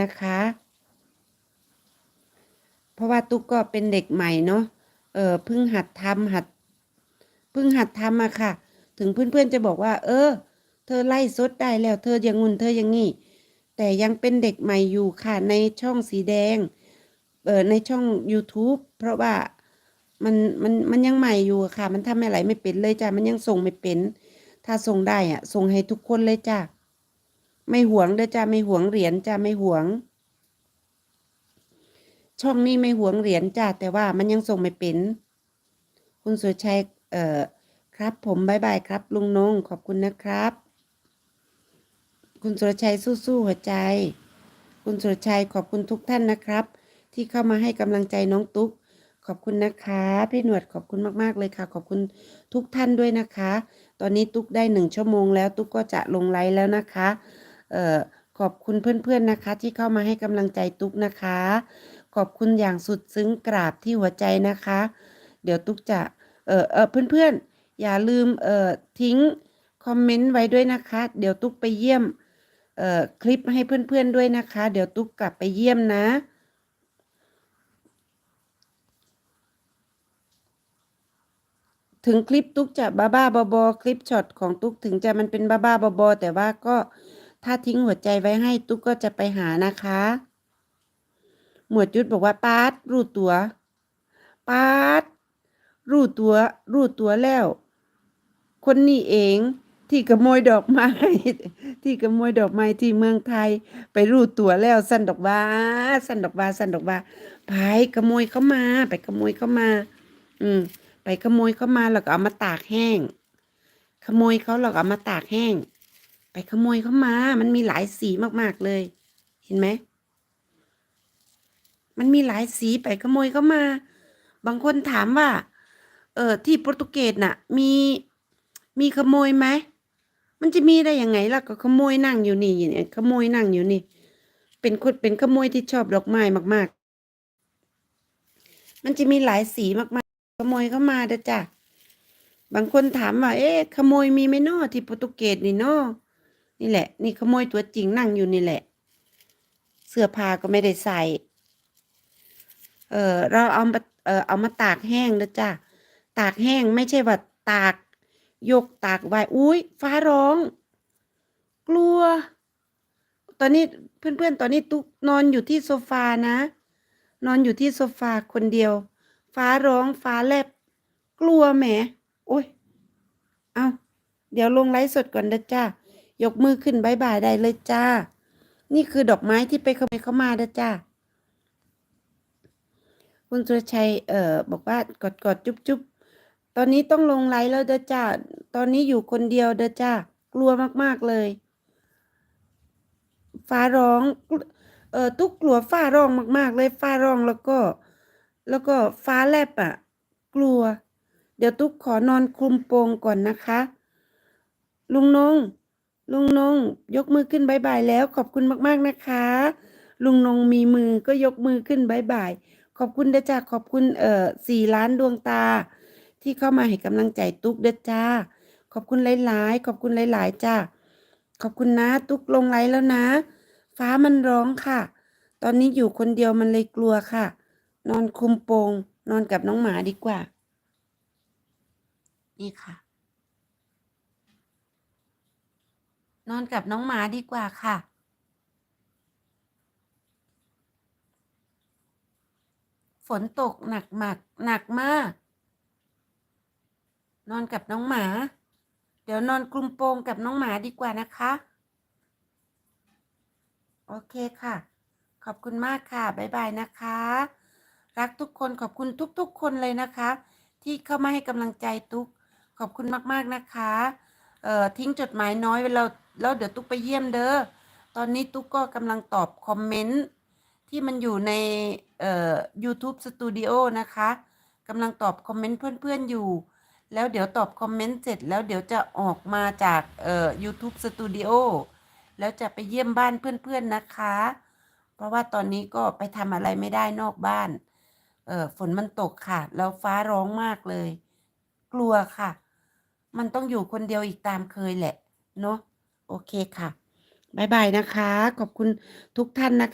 นะคะ เพราะว่าตุ๊กก็เป็นเด็กใหม่เนาะเออเพิ่งหัดทำหัดเพิ่งหัดทำอะค่ะ ถึงเพื่อนๆจะบอกว่า เออ เธอไล่สดได้แล้ว เธออย่างงุนเธออย่างงี้แต่ยังเป็นเด็กใหม่อยู่ค่ะในช่องสีแดงเออในช่อง YouTube เพราะว่ามันมันมันยังใหม่อยู่ค่ะ มันทำอะไรไม่เป็นเลยจ้ะ มันยังส่งไม่เป็น ถ้าส่งได้อะส่งให้ทุกคนเลยจ้ะ ไม่หวงเด้อจ้ะไม่หวงเหรียญจ้ะไม่หวง ช่องนี้ไม่หวงเหรียญจ้ะแต่ว่ามันยังส่งไม่เป็น คุณสุรชัยเอ่อครับ ผมบายบายครับ ลุงนงขอบคุณนะครับ คุณสุรชัยสู้ๆหัวใจ คุณสุรชัยขอบคุณทุกท่านนะครับ ที่เข้ามาให้กำลังใจน้องตุ๊กขอบคุณนะคะ พี่หนวดขอบคุณมาก ๆ เลยค่ะ ขอบคุณทุกท่านด้วยนะคะ ตอนนี้ตุ๊กได้หนึ่งชั่วโมงแล้วตุ๊กก็จะลงไลฟ์แล้วนะคะ ขอบคุณเพื่อนๆนะคะ ที่เข้ามาให้กำลังใจตุ๊กนะคะ ขอบคุณอย่างสุดซึ้งกราบที่หัวใจนะคะ เดี๋ยวตุ๊กจะเออเออเพื่อนๆ อย่าลืมเอ่อทิ้งคอมเมนต์ไว้ด้วยนะคะ เดี๋ยวตุ๊กไปเยี่ยมเอ่อคลิปให้เพื่อนๆด้วยนะคะ เดี๋ยวตุ๊กกลับไปเยี่ยมนะถึงคลิปตุ๊กจะบ้าบ้าบอบอคลิปช็อตของตุ๊กถึงจะมันเป็นบ้าบ้าบอบอแต่ว่าก็ ถ้าทิ้งหัวใจไว้ให้ตุ๊กก็จะไปหานะคะ หมวดยุทธบอกว่าปาดรู้ตัวปาดรู้ตัว รู้ตัวแล้ว คนนี้เองที่ขโมยดอกไม้ ที่ขโมยดอกไม้ที่เมืองไทย ไปรู้ตัวแล้วสันดอกบาสันดอกบาสันดอกบาไปขโมยเข้ามา ไปขโมยเข้ามา อืม ไปขโมยเข้ามาแล้วก็เอามาตากแห้ง ขโมยเขาแล้วก็เอามาตากแห้ง ขโมยเข้ามา มันมีหลายสีมากๆเลย เห็นไหม มันมีหลายสีไปขโมยเข้ามา บางคนถามว่า เออที่โปรตุเกสน่ะ มีมีขโมยไหม มันจะมีได้ยังไงล่ะก็ขโมยนั่งอยู่นี่เนี่ยขโมยนั่งอยู่นี่ เป็นคนเป็นขโมยที่ชอบดอกไม้มาก ๆ มันจะมีหลายสีมากๆ ขโมยเข้ามาเด้อจ้ะบางคนถามว่า เอ๊ะ ขโมยมีไหมนาะที่โปรตุเกสนี่นาะ นี่แหละ นี่ขโมยตัวจริงนั่งอยู่นี่แหละ เสื้อผ้าก็ไม่ได้ใส่ เออเราเอามาเออเอามาตากแห้งเด้อจ้ะตากแห้งไม่ใช่ว่าตาก ยกตากไว้อุ้ยฟ้าร้อง กลัว ตอนนี้เพื่อนๆ ตอนนี้ตุกนอนอยู่ที่โซฟานะ นอนอยู่ที่โซฟาคนเดียว ฟ้าร้องฟ้าแลบ กลัวแหมโอ้ยเอาเดี๋ยวลงไลฟ์สดก่อนเด้อจ้า ยกมือขึ้นบายบายได้เลยจ้า นี่คือดอกไม้ที่ไปขโมยเข้ามาเด้อจ้าคุณสุรชัย เอ่อ บอกว่ากอดกอดจุ๊บจุ๊บตอนนี้ต้องลงไลฟ์แล้วเด้อจ้า ตอนนี้อยู่คนเดียวเด้อจ้า กลัวมากๆเลย ฟ้าร้อง เอ่อ ตุ๊กกลัวฟ้าร้องมากๆ เลย ฟ้าร้องแล้วก็ แล้วก็ฟ้าแลบอะ กลัว เดี๋ยวตุ๊กขอนอนคลุมโปงก่อนนะคะ ลุงนง ลุงนงยกมือขึ้นบายบายแล้วขอบคุณมากๆนะคะ ลุงนงมีมือก็ยกมือขึ้นบายบายขอบคุณเด้อจ้าขอบคุณเอ่อสี่ล้านดวงตา ที่เข้ามาให้กำลังใจตุ๊กเด้อจ้า ขอบคุณหลายๆ ขอบคุณหลายๆจ้าขอบคุณนะตุ๊กลงไลฟ์แล้วนะ ฟ้ามันร้องค่ะ ตอนนี้อยู่คนเดียวมันเลยกลัวค่ะ นอนคุมโปง นอนกับน้องหมาดีกว่า นี่ค่ะ นอนกับน้องหมาดีกว่าค่ะ ฝนตกหนักมากหนักมาก นอนกับน้องหมา เดี๋ยวนอนกลุ่มโปงกับน้องหมาดีกว่านะคะ โอเคค่ะ ขอบคุณมากค่ะ บ๊ายบายนะคะ รักทุกคนขอบคุณทุกๆ คนเลยนะคะ ที่เข้ามาให้กำลังใจตุ๊กขอบคุณมาก ๆ นะคะ เอ่อ ทิ้งจดหมายน้อยไว้แล้ว แล้วเดี๋ยวตุ๊กไปเยี่ยมเด้อตอนนี้ตุ๊กก็กำลังตอบคอมเมนต์ที่มันอยู่ในเอ่อ YouTube Studio นะคะกำลังตอบคอมเมนต์เพื่อนๆอยู่ แล้วเดี๋ยวตอบคอมเมนต์เสร็จแล้วเดี๋ยวจะออกมาจากเอ่อ YouTube Studio แล้วจะไปเยี่ยมบ้านเพื่อนๆนะคะ เพราะว่าตอนนี้ก็ไปทำอะไรไม่ได้นอกบ้าน เออฝนมันตกค่ะ แล้วฟ้าร้องมากเลย กลัวค่ะ มันต้องอยู่คนเดียวอีกตามเคยแหละ เนาะ โอเคค่ะบายบายนะคะ ขอบคุณทุกท่านนะคะ